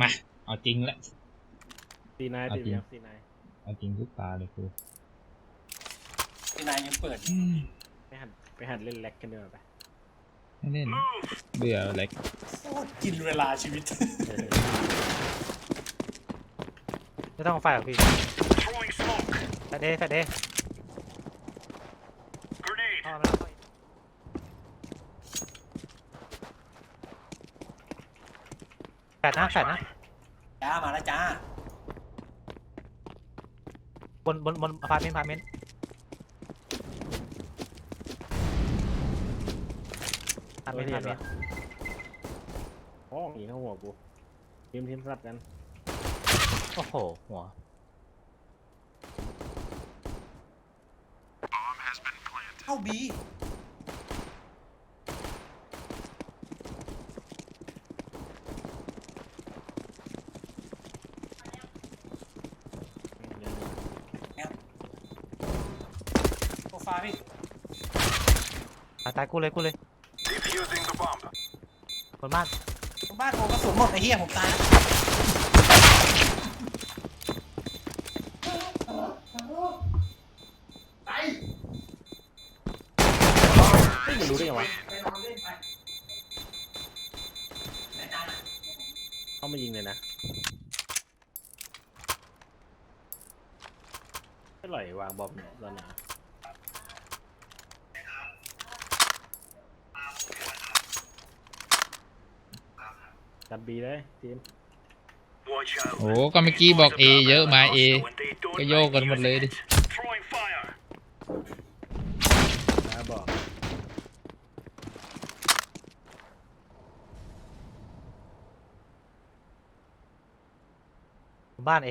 มา เอาจริงละ ซีนายเอาติดจริงยังซีนายเอาจริงทุกตาเลยกูที่นายยังเปิดไปหัดไปหัดเล่นแล็กกันดีกว่าไปไม่เล่นเบื่อเล็กโคตรกินเวลาชีวิตเออไม่ต้องไฟหรอกพี่แฟดเดย์แฟดเดย์เข้ามาแล้วเข้าอีกแฟ ดนะแฟดนะจ้ามาแล้วจ้าบนบนบนอพาร์ตเมนต์อพาร์ตเมนต์อพาร์ตเมไม่นต์อเห็พานร์ตเมวะนต์โอ้หนีเข้าหัวกูทีมทีมสลับกันโอ้โหหัวเข้าบี โซฟาพี่ ตายตายกูเลยกูเลยบนบ้านบ้านโอกระสุนหมดไอ้เหี้ยผมตายแล้วเฮ้ยมันรู้ได้ไงวะไปนอนเล่นไปไหนตายนะเข้ามายิงเลยนะไม่ไหลวางบอมตอนไจับบีเลยทีมโอ้ก็เมื่อกี้บอกเอเยอะมาเอก็โยกกันหมดเลยดินะบอกบนบ้านเอ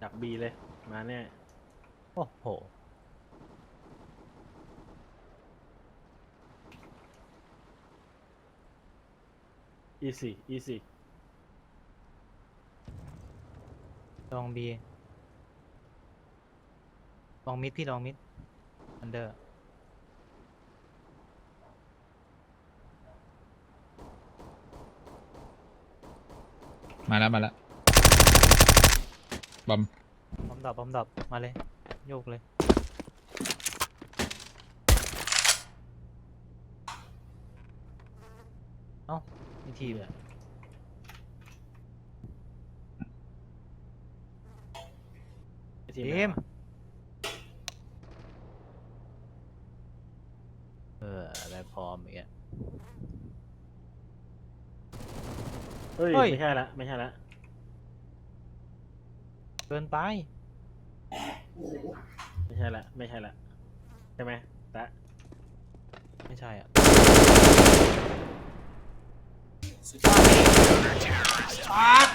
จับบีเลย มาแน่โอ้โห อีซี่อีซี่ลองบีลองมิดพี่ลองมิดอันเดอร์มาแล้วมาแล้วบอมบอมดรอปบอมดรอปมาเลย โยกเลย เอ้า มีทีมเนี่ยไอ้ทีมทีไหนมวะเอออะไรพร้อมอีกอะเฮ้ย เฮ้ย ไม่ใช่ละ ไม่ใช่ละ เกินไป ไม่ใช่ละ ไม่ใช่ละ ใช่ไหมตะไม่ใช่อะ สุดยอดพี่ปาด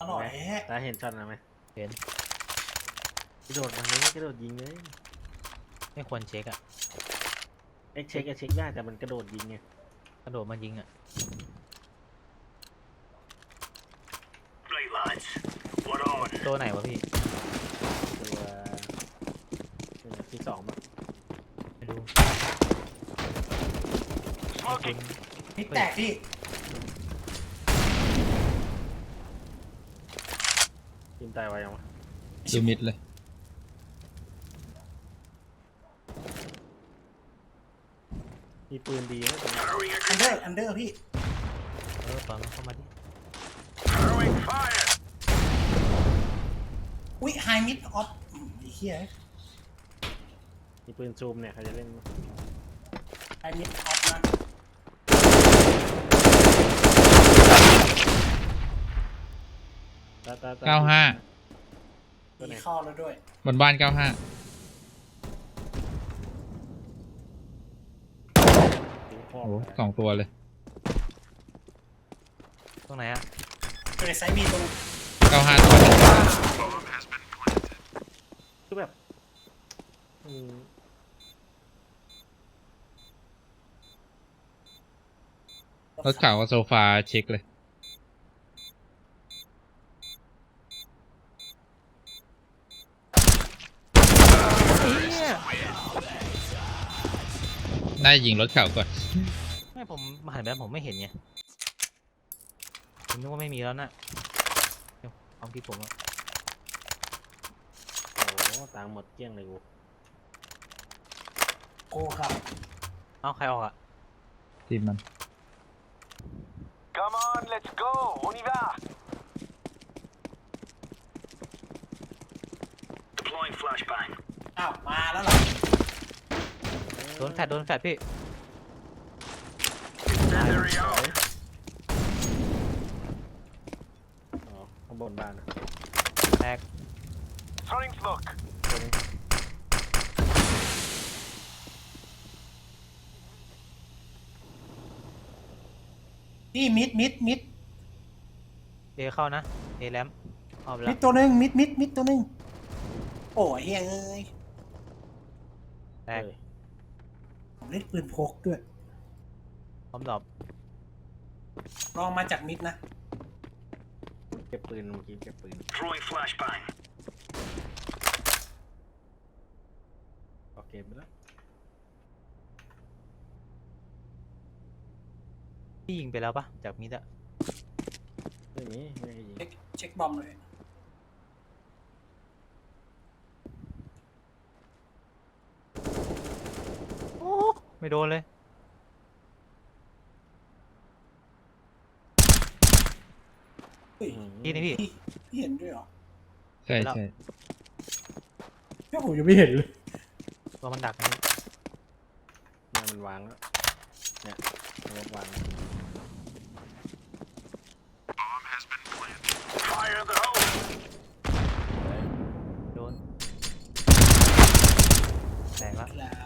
อร่อยแฮะตาเห็นช็อตนะไหมเห็น กระโดดมาเลยกระโดดยิงเลยไม่ควรเช็คอะเอ็กเช็คเอ็กเช็คได้แต่มันกระโดดยิงไงกระโดดมายิงอะตัวไหนวะพี่ ตัวตัวที่สองมั้ง ไม่รู้ นี่แตกพี่ทีมตายไวยังวะดูมิดเลย มีปืนดีนะตรงนี้อันเดอร์อันเดอร์พี่เออปล่อยมันเข้ามาดิอุ้ยไฮมิดออฟไอ้เหี้ยมีปืนซูมเนี่ยเขาจะเล่นไฮมิดออฟนะ ตาตาตเก้าห้า ตัวไหนมีเข้าแล้วด้วย บนบ้านเก้าห้าตีพ่อโอ้สองตัวเลย ตรงไหนอะอยู่ในไซส์บีตรงเก้าห้าตัวหนึ่งคือแบบอืมรถขาวกับโซฟาเช็คเลย เฮียน่าจะยิงรถเข่าก่อน ไม่ผมหันไปแล้วผมไม่เห็นไงผมนึกว่าไม่มีแล้วนะเดี๋ยวความคิดผมอะโอ้โหตังค์หมดเกลี้ยงเลยกูโอ้ครับเอ้าใครออกอะทีมมัน Come on, let's go. On y va. Deploying flashbang. อ้าวมาแล้วเหรอโดนแฟดโดนแฟดพี่ Incendiary out. อ๋อข้างบนบ้านอะแตก Throwing smoke. นี่มิดมิดมิดเอเข้านะ เอแลมเข้าไปมิแล้ดวตัวหนึ่งมิดมิดมิดตัวหนึ่งโอ้ยเฮ้ยเอ้ย แตกเฮ้ยผมเล่นปืนพกด้วยพร้อมดรอปลองมาจากมิดนะ เก็บปืนเมื่อกี้เก็บปืน Throwing flashbang. ออกเกมไปแล้วพี่ยิงไปแล้วปะจากมิดอะไม่มีไม่ให้ยิงเช็คเช็คบอมเลย ไม่โดนเลย เฮ้ยอืมพี่นี่พี่ พี่พี่เห็นด้วยเหรอใช่แล้ว ใช่แค่ผมยังไม่เห็นเลยตัวมันดักนะหน้ามันวางแล้วเนี่ยรถวาง Fire in the hole. โดน แตกละแล้ว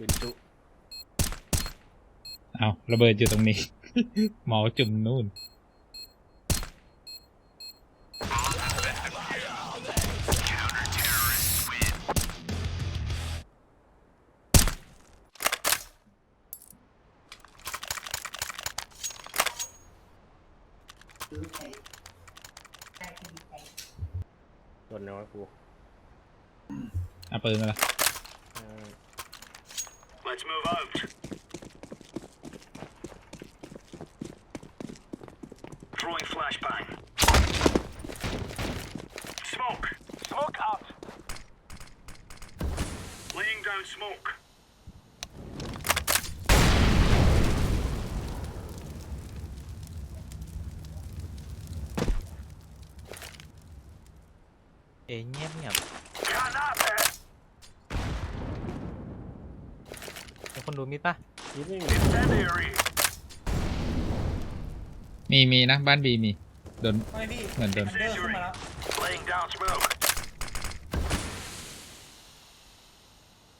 ปืนจุเอาระเบิดอยู่ตรงนี้หมอจุ่มนู่นโดนแนวะกูเอาปืนมาละ เออ Let's move out. Throwing flashbang. Smoke. Smoke out. Laying down smoke. เอเงียบเงียบ Granate. มีคนดูมิดปะยิงไม่มี Incendiary. มีมีนะ บ้านบีมีโดนไม่พี่เหมือนเดิมอันเดอร์ขึ้นมาแล้ว Laying down smoke.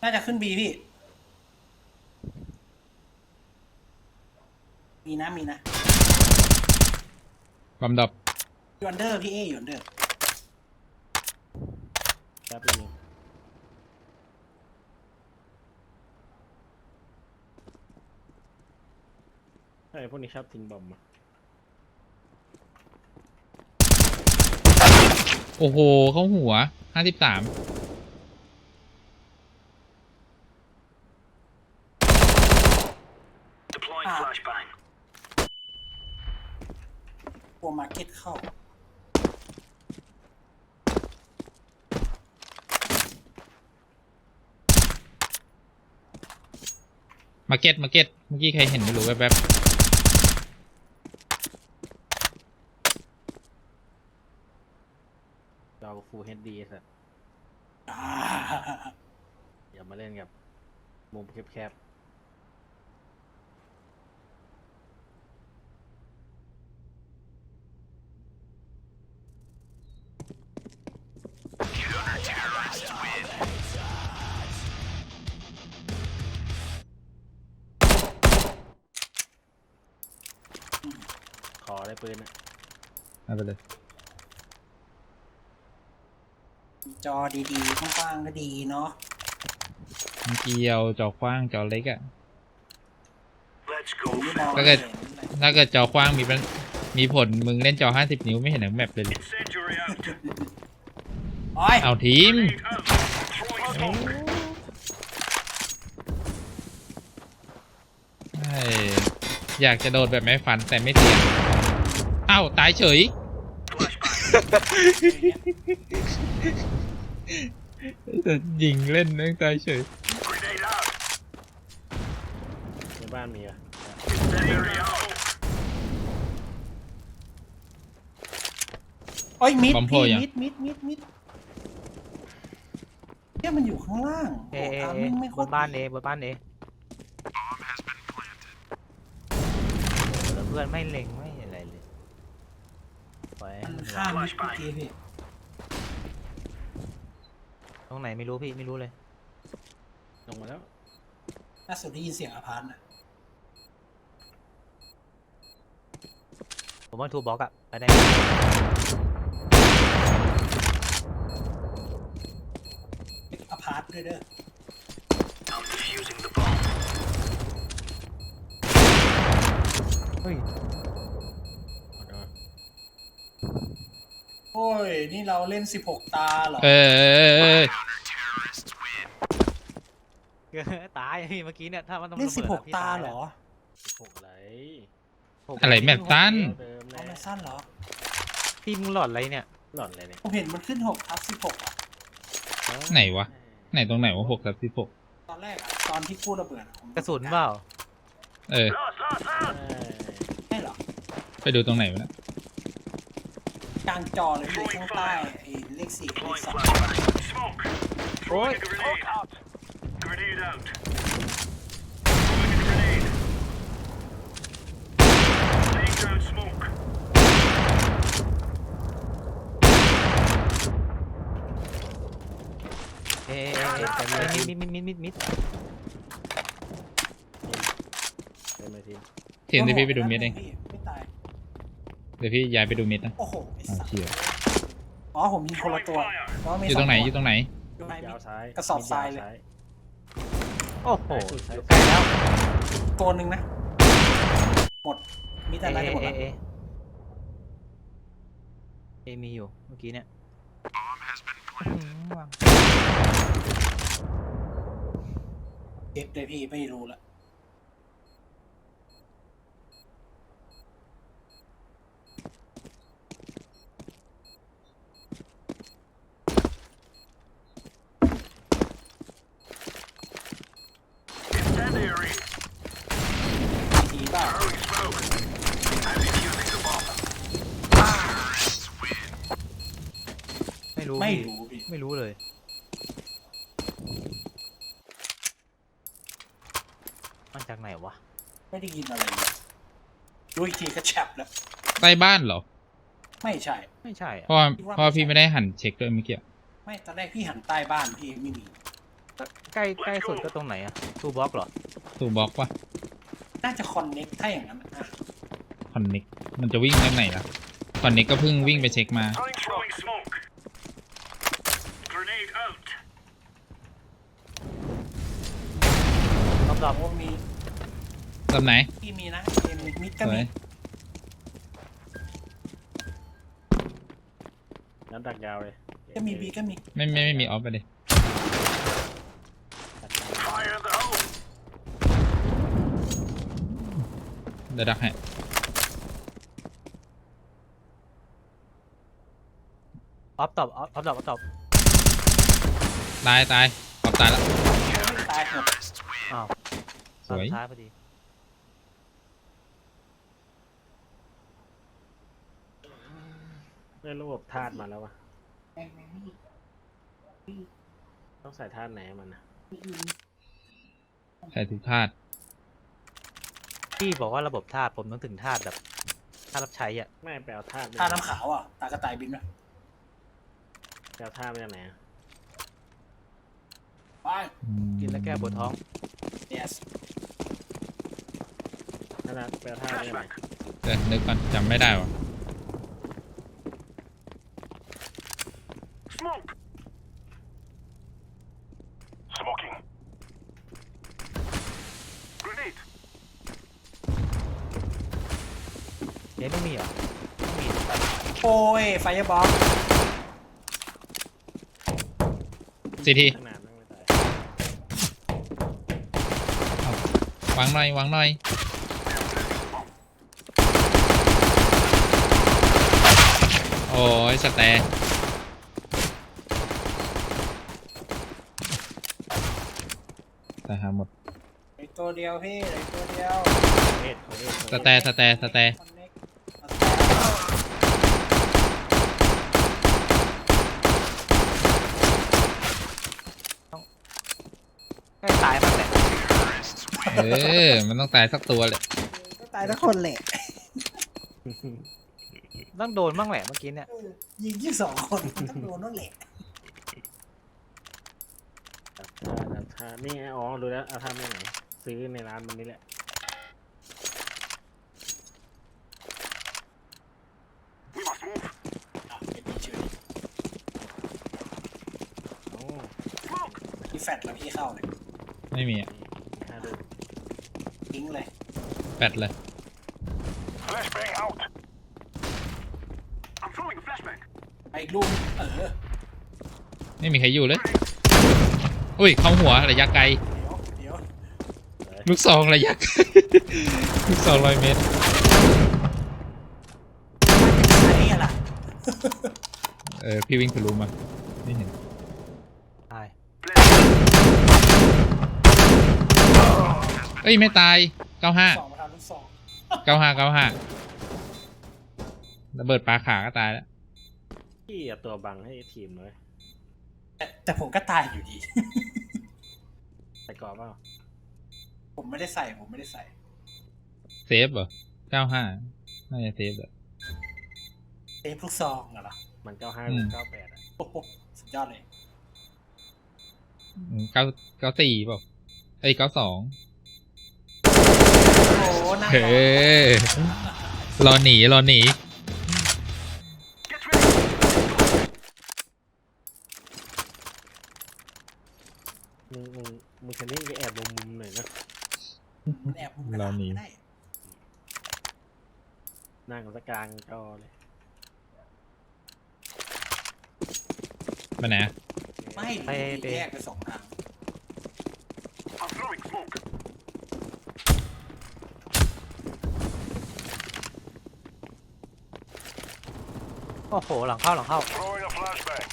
น่าจะขึ้นบีพี่ มีนะมีนะบอมดับยอนเดอร์พี่เอยูนเดอร์แป๊บยิงไอ้พวกนี้ชอบทิ้งบอมมาโอ้โห เข้าหัวห้าสิบสาม Deploying Ah. flashbang. กลัวมาร์เก็ตเข้า มาเก็ตมาเก็ตเมื่อกี้ใครเห็นไม่รู้แวบเราฟูลเฮดดีสัตว์อย่ามาเล่นกับมุมแคบๆ ปืนอะๆเอาไปเลยจอดีๆกว้างๆก็ดีเนาะมันเกี่ยวจอคว้างจอเล็กอะ Let's ผม go. ไม่มองถ้าเกิดเห็นเลยถ้าเกิดจอคว้างมีปัญมีผลมึงเล่นจอ 50 นิ้วไม่เห็นหนังแมปเลยดิ Incendiary out. โอ้ยเอาทีม Grenade out. Throwing smoke. เอ้ยอยากจะโดดแบบไม่ฟันแต่ไม่เสียง เอ้าตายเฉย จะยิงเล่นแม่งตายเฉย Grenade out. ในบ้านมีอะ Incendiary out. โอ้ยมิดบอมโพพี่ยัง มิดมิดมิดมิดเนี่ยมันอยู่ข้างล่างเอโอ้เอทางเอมิ่งไม่โคบตนรบ้านเอบนบ้านเอแล้วเพื่อนไม่เล็งไม่อะไรเลยปล่อยให้ มัน มัน ข้ามมิดเมื่อกี้พี่ตรงไหนไม่รู้พี่ไม่รู้เลย ลงมาแล้วล่าสุดได้ยินเสียงอพาร์ตนะผมว่าทูบ็อกอะไปได้อพาร์ตด้วยเด้อ I'm defusing the bomb. เฮ้ย เอาเดี๋ยว โอ้ย นี่เราเล่น 16 ตาเหรอเออเออเออตายพี่เมื่อกี้เนี่ยถ้ามันต้องเล่นระบิดอะพี่16 ตาายเหรแวอสิบหกไหลผมอะไรแมปตันเดิมเอาแล้มาวสั้นเหรอ พี่มึงหลอดอะไรเนี่ยหล่อนเลยเนี่ยผมเห็นมันขึ้น6ทับ16อะไหนวะ ไหนตรงไหนวะหกกับสิบหกตอนแรกอะตอนที่กู้ระเบิดอะผมกระสุนเปล่าเออ Lost, lost, lost. เอ้ยใช่เหรอ ไปดูตรงไหนวะเนะกลางจอเลยอยู่ข้างใต้เลขสี่เลขสอง Smoke. เอ๊ะเอ๊ะเอ๊ะมิดมิดมิดมิดมิดเต็ยทีเห็นที่พี่ไปดูมิดเอง เดี๋ยวพี่ย้ายไปดูเม็ดนะโอ้โหไอ้อ้าวสัสเชี่ยอ๋อผมยิงคนละตัวเพราะว่ามีอยู่ตรงไหนสอยู่ตรงไหนตัวมิดยาวซ้ายกระสอบทรายเลยมิดวซ้โอ้โหซ้ายอสุดยู่ใกล้แล้วตัวหนึ่งนะ หมด มีเอแต่อะไรจะหมดเอละเอเอมีอยู่เมื่อกี้เนี่ยอืมวางเก็บเลยพี่ไม่รู้ละ Incendiary. ดีเปล่า Throwing smoke. I'm defusing the bomb. ไม่รู้ไม่พี่รู้พี่ไม่รู้เลยมันจากไหนวะไม่ได้ยินอะไรเลยดูอีกทีก็แฉบแล้วใต้บ้านเหรอ ไม่ใช่ ไม่ใช่เพอะราะว่าเพราะว่าพี่ไม่ได้หันเช็คด้วยเมื่อกี้ ไม่ตอนแรกพี่หันใต้บ้านพี่ไม่มี ใกล้ใกล้สุดก็ตรงไหนอะทูบ็อกเหรอ ตูบล็อกวะน่าจะคอนเน็กถ้าอย่างนั้นอะคอนเน็กมันจะวิ่งทางไหนล่ะคอนเน็กก็เพิ่งวิ่งไปเช็คมา Throwing smoke. Grenade out. รอบรอบโอ้มีตำไหนพี่มีนะเอ็มมิดก็สวมียน้ำดักยาวเลยก็มีบีก็มี ไม่ไม่ไม่มีออฟไปเลย ดักยาว Fire in the hole. เดี๋ยวดักให้ออฟตอบออฟออฟตอบออฟตอบตายตายออฟตายแล้วตายหมดอ้าวสวย ตอนท้ายพอดีได้ระบบธาตุมาแล้ววะต้องใส่ธาตุไหนให้มันนะใส่ทุกธาตุ พี่บอกว่าระบบธาตุผมนึกถึงธาตุแบบธาตุรับใช้อะไม่ไปเอาธาตุทาน้ำขาวอะ ตากระต่ายบินนะไปเอาธาตุมาจากไหนอะไปอืมกินแล้วแก้ปวดท้อง yes นั่นนะไปเอาธาตุมาจากไหน เดี๋ยวนึกก่อนจำไม่ได้วะ Smoke. Smoking. Grenade. เอ ไม่มีเหรอไม่มี โอ้ยไฟบอลซีทีขนานนั่งไม่ตายวางหน่อยวางหน่อยโอ้ยสแตร์แต่หาหมด ไอตัวเดียวพี่ไอตัวเดียวเอ็ดเขาเอ็ดสแตร์สแตร์สแตร์ Connect ใกล้ตายมากแหละ เออ มันต้องตายสักตัวแหละก็ตายทั้งคนแหละต้องโดนบ้างแหละเมื่อกี้เนี่ยเออยิงยี่สองคนมันต้องโดนนั่นแหละอาทานี่ไงอ๋อรู้แล้วอาทาไม่ไหน ซื้อในร้านมันนี่แหละ We must move. อะเป็นเฉยโอ้ Smoke. พี่แฟดแล้วพี่เข้าเลยไม่มีอะค่าดู ทิ้งเลยแปดเลย Flashbang out. I'm throwing a flashbang. ไปอีกลูกเออไม่มีใครอยู่เลย อุ้ย เข้าหัวระยะไกล เดี๋ยวเดี๋ยวลูกซองระยะไกล ลูกซองร้อยเมตรอันนี้อะไรล่ะ เออ พี่วิ่งทะลุมา ไม่เห็น ตาย เอ้ยไม่ตายเก้าห้าสองมาทำลูกสองเก้าห้าเก้าห้าระเบิดปลาขาก็ตายแล้วพี่เอาตัวบังให้ทีมเลยแต่แต่ผมก็ตายอยู่ดี ใส่กรอบเปล่าผมไม่ได้ใส่ผมไม่ได้ใส่ เซฟเหรอเก้าห้าน่าจะเซฟแหละ เซฟลูกซองเหรอมันเก้าห้าอืม เก้าแปดอะโอ้โหสุดยอดเลยอืมเก้าเก้าสี่เปล่าเอ้ยเก้าสองโอ้โหนั่งเฮ้รอหนีรอหนี Get ready. มึงมึงมึงคันนี้จะแอบมุมมุมหน่อยนะมันแอบมุมกระเราดาษหนีไม่ได้นั่งสักกลางจอเลยมาไหนอะไม่ไปไปแยกไปสองทาง โอ้โห หลังเข้าหลังเข้า Throwing a flashbang.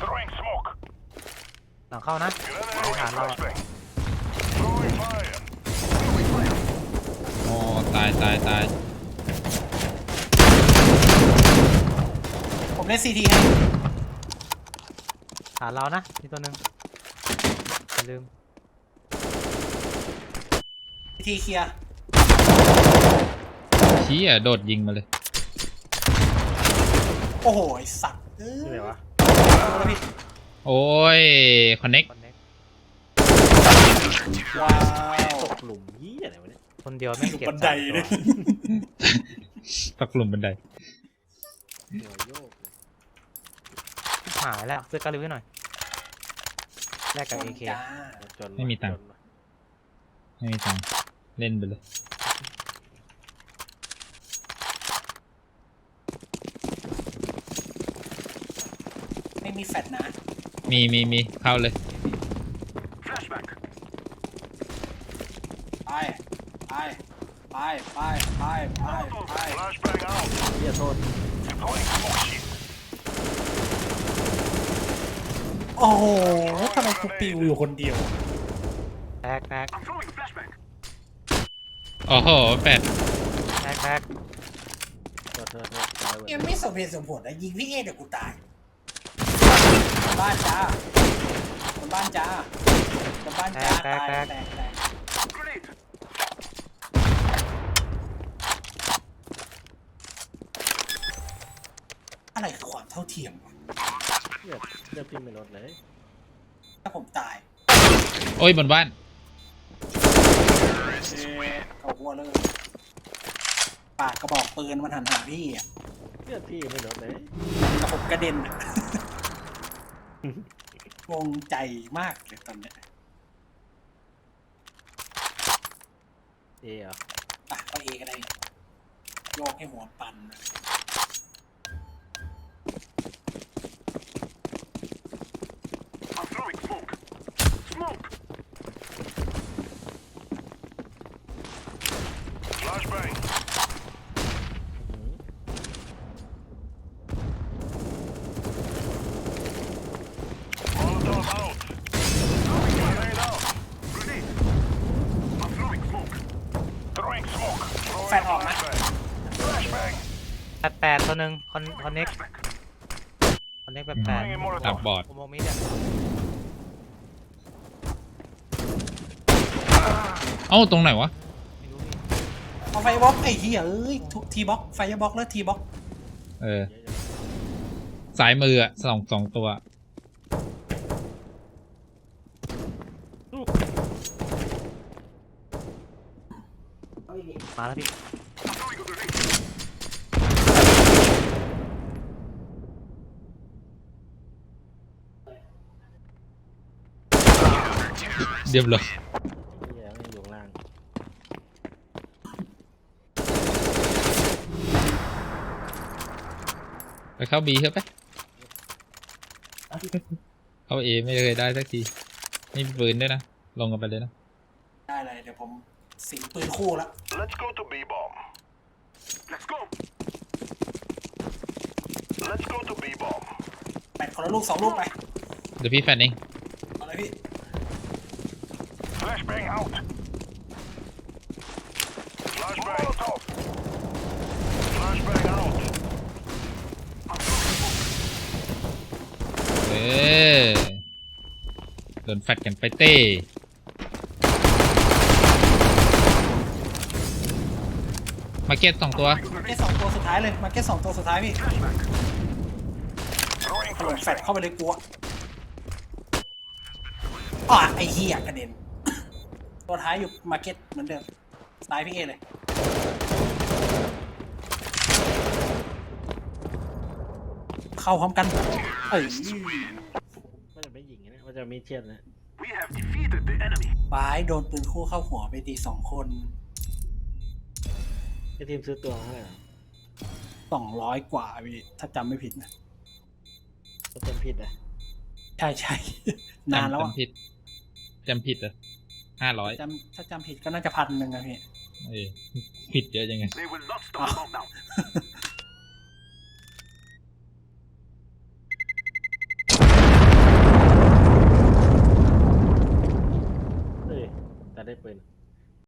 Throwing smoke. หลังเข้านะ Grenade Hàn đâu ạ? flashbang. Throwing fire. โอ้ตายตายตายผมเล่นซีทีให้ฐานเรานะมีตัวหนึ่งอย่าลืมซีทีเคลียร์ ชี้อะโดดยิงมาเลย โอ้โหไอสัตว์เออนี่ไหนวะดูแล้วพี่โอ้ยคอนเน็กคอนเน็กว้าวตกหลุมยี่อะไรวะเนี่ยคนเดียวไม่งเก็บบันไดสามตัวเลยตกหลุมบันไดหัวโยกเลยหายแล้วซื้อกระลือให้หน่อยแลกกับเอเคจ้าจนไม่มีตังค์จนว่ะไม่มีตังค์เล่นไปเลย ม่มีแฟดนะ มีมีมีเข้าเลย Flashbang. ไปไปไปไปไปไปไป Flashbang out. เฮียโทษ Deploying smoke shield. โอ้โหทำไมกูปิวอยู่คนเดียวแตกแตก I'm throwing a flashbang. โอ้โหแปดแตกแตกโทษโทษโทษตายเว้ยยังไม่สมเหตุสมผลนะยิงพี่เอเดี๋ยวกูตาย บนบ้านจ้าบนบ้านจ้าบนบ้านจ้าตายแตกแตก Grenade. อะไรคือความเท่าเทียมวะเลือดเลือดพี่ไม่ลดเลยถ้าผมตายโอ้ยบนบ้านเอ๊ะเอาหัวเลยปากกระบอกปืนมันหันหาพี่อะเลือดพี่ไม่ลดเลยแต่ผมกระเด็นอะ งงใจมากเลยตอนเนี้ยเอเหรออะก็เอก็ได้โยกให้หัวปั่นนะ I'm อนคอนเน็ก Flashbang. คอนเน็กแปดแปด Throwing a ตับ Molotov. บอดอุโมงค์มิดอะเอ้าตรงไหนวะไม่รู้พี่เอาไฟบล็อกไอ้เหี้ยเอ้ยทีบล็อกไฟบล็อกแล้วทีบล็อกเออ สายมืออะสองสองตัว มาแล้วพี่ Throwing a grenade. เรียบร้อยเหี้ยไม่อยู่ข้างล่างไปเข้าบีเถอะไปเข้าเอไม่เคยได้สักทีไม่มีปืนด้วยนะ ลงกันไปเลยนะ ได้เลยเดี๋ยวผมสิงปืนคู่แล้ว Let's go to B bomb. Let's go. Let's go to B bomb. แปดคนละลูกสองลูกไป เดี๋ยวพี่แฟนเองเอาเลยพี่ Flashbang out. Flashbang. Molotov. Flashbang out. เออโดนแฟดกันไปเต้มาเก็ตสองตัว มาเก็ตสองตัวสุดท้ายเลยมาเก็ตสองตัวสุดท้ายพี่ Throwing ถล่มแฟด flashbang. เข้าไปเลยกลัวอะไอ้เหี้ยกระเด็น ตัวท้ายอยู่มาเก็ตเหมือนเดิมสไตล์พี่เอเลย เข้าพร้อมกัน เอ้ยมันจะไม่ยิงนะมันจะมีเชียนนะ We have defeated the enemy. บายโดนปืนคู่เข้าหัวไปตีสองคนไอทีมซื้อตัวเท่าไหร่อะสองร้อยกว่าพี่ถ้าจำไม่ผิดนะ ก็เต็มผิดอะ ใช่ใช่ นานแล้วอะจำผิดจำผิดเหรอ ห้าร้อยจำถ้าจำผิดก็น่าจะพันหนึ่งอะพี่เออผิดเยอะยังไง They will not stop Ah. long now. เอ้ยแต่ได้ปืน